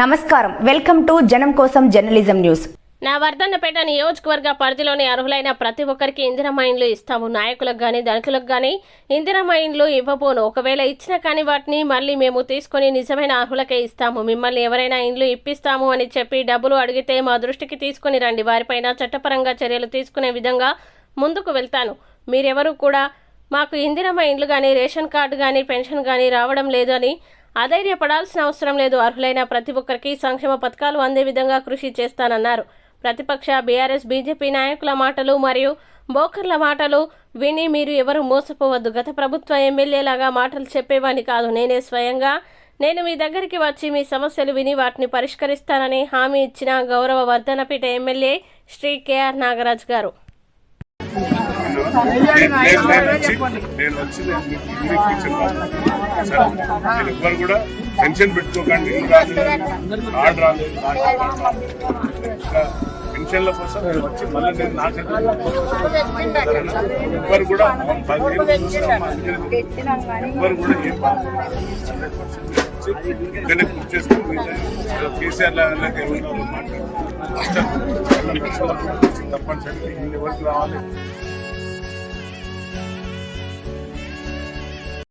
నమస్కారం. Welcome to జనం కోసం జర్నలిజం న్యూస్. నా వర్ధన్నపేట నియోజకవర్గ పరిధిలోని అర్హులైన ప్రతి ఒక్కరికి ఇందిరమ్మ ఇండ్లు ఇస్తాము. నాయకులకు కానీ ధనికులకు కానీ ఇందిరమ్మ ఇండ్లు ఇవ్వబోను. ఒకవేళ ఇచ్చినా కానీ వాటిని మళ్ళీ మేము తీసుకొని నిజమైన అర్హులకే ఇస్తాము. మిమ్మల్ని ఎవరైనా ఇండ్లు ఇప్పిస్తాము అని చెప్పి డబ్బులు అడిగితే మా దృష్టికి తీసుకుని రండి. వారిపైన చట్టపరంగా చర్యలు తీసుకునే విధంగా ముందుకు వెళ్తాను. మీరెవరూ కూడా మాకు ఇందిరమ్మ ఇండ్లు కానీ రేషన్ కార్డు కానీ పెన్షన్ కానీ రావడం లేదని అధైర్యపడాల్సిన అవసరం లేదు. అర్హులైన ప్రతి ఒక్కరికి సంక్షేమ పథకాలు అందే విధంగా కృషి చేస్తానన్నారు. ప్రతిపక్ష బీఆర్ఎస్ బీజేపీ నాయకుల మాటలు మరియు బోకర్ల మాటలు విని మీరు ఎవరు మోసపోవద్దు. గత ప్రభుత్వ ఎమ్మెల్యేలాగా మాటలు చెప్పేవాని కాదు. నేనే స్వయంగా నేను మీ దగ్గరికి వచ్చి మీ సమస్యలు విని వాటిని పరిష్కరిస్తానని హామీ ఇచ్చిన గౌరవ Vardhannapet MLA Shri K R Nagaraj garu. నేను వచ్చి నేను వచ్చి నేను ఎవ్వరు కూడా టెన్షన్ పెట్టుకోకండి రాలేదు కార్డు రాలేదు పెన్షన్ల కోసం వచ్చి మళ్ళీ నేను నా సరేనా? ఎవ్వరు కూడా పదిహేను ఎవ్వరు కూడా ఏం ఇక్కడనే పూర్తి చేసుకుని కేసీఆర్ లాగా ఏమన్నా మాట్లాడుతున్నారు తప్పనిసరిగా ఎవరికి రావాలి